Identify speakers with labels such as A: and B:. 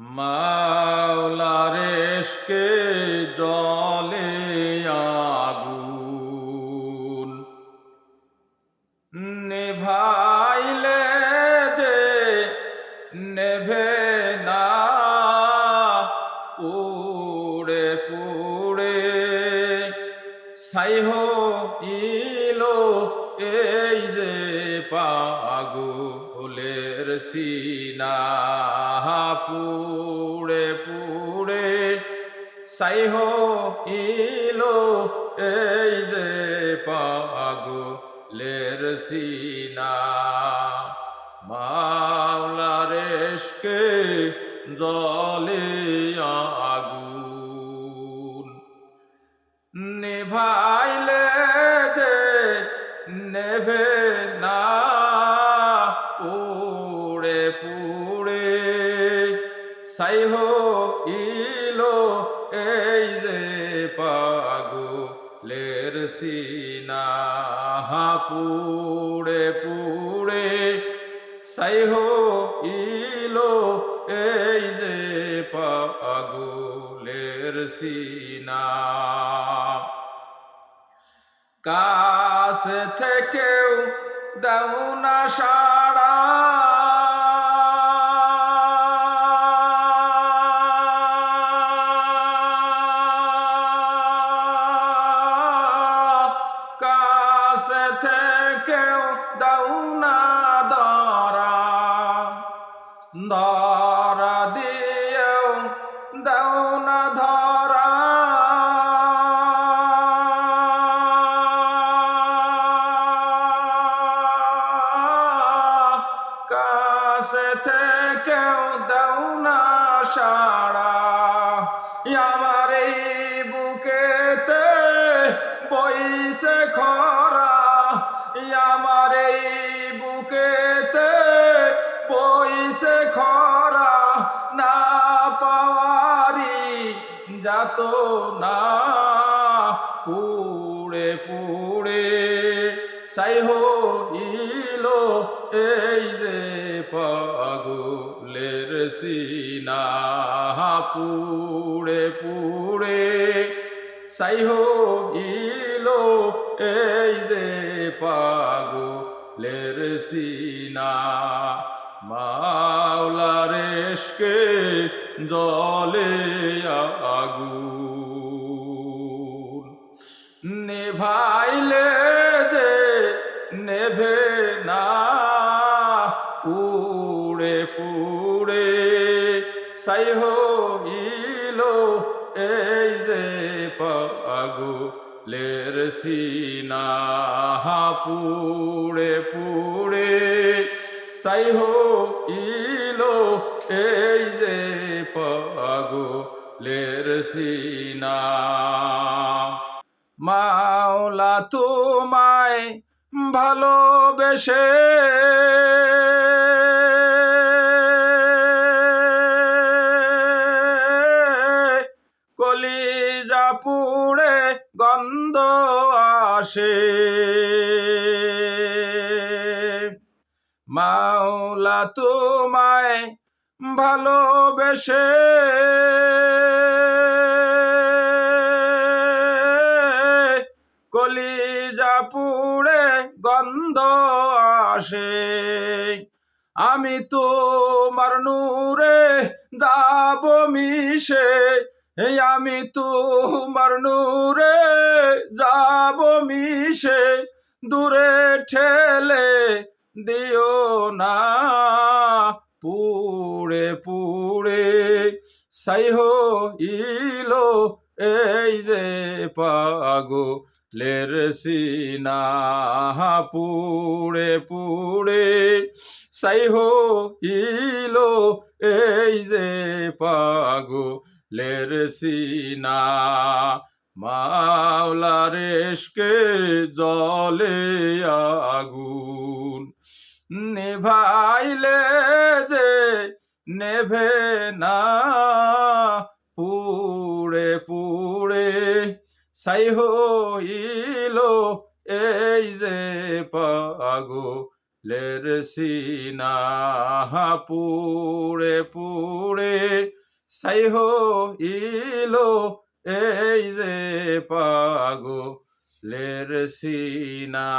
A: মাওলারেশকে জলে আগুন। নেভাইলে যে নেভে না, পুড়ে পুড়ে সাইহ ইলো এই যে পাগুলের সিনা পুড়ে সাইহ ইলো এই যে পাগুলের সিনা। মাওলারেশকে জলে আগুন। নেভাইলে যে নেভে না, পুড়ে পুড়ে সাইহ ইলো এই যে পাগুলের সিনা পুড়ে পুড়ে সাইহ ইলো, এই যে পাগুলের সিনা। কাছ থেকেও দাও না সাড়া কাছ থেকেও দাও না দরা। ধরা দিয়েও দাও না ধরা। কাছে থেকেও দাও না সাড়া। আমার এই যাত না, পুড়ে পুড়ে সাইহ ইলো এই যে পাগুলের সিনা। পুড়ে পুড়ে সাইহ ইলো এই যে পাগুলের সিনা। মাওলারেশকে জলে পুড়ে পুড়ে সাইহ ইলো এই যে পাগুলের সিনা। পুড়ে পুড়ে সাইহ ইলো এই যে পাগুলের সিনা। মাওলা তোমায় ভালোবেসে পুড়ে গন্ধ আসে। মাওলা তোমায় ভালোবেসে। কলিজা পুড়ে গন্ধ আসে। আমি তোমার নূরে যাব মিশে। এই আমি তোমার নূরে যাব মিশে, দূরে ঠেলে দিও না, পুড়ে পুড়ে। সাইহ ইলো, এই যে পাগো লের সিনা, পুড়ে পুড়ে। সাইহ ইলো, এই যে পাগো লের সিনা মাওলারেশকে জলে আগুন। নেভাইলে যে নেভে না, পুড়ে পুড়ে সাই হইল এই যে পাগো লের সিনা পুড়ে পুড়ে সাই ইলো এই যে পাগো লের সিনা।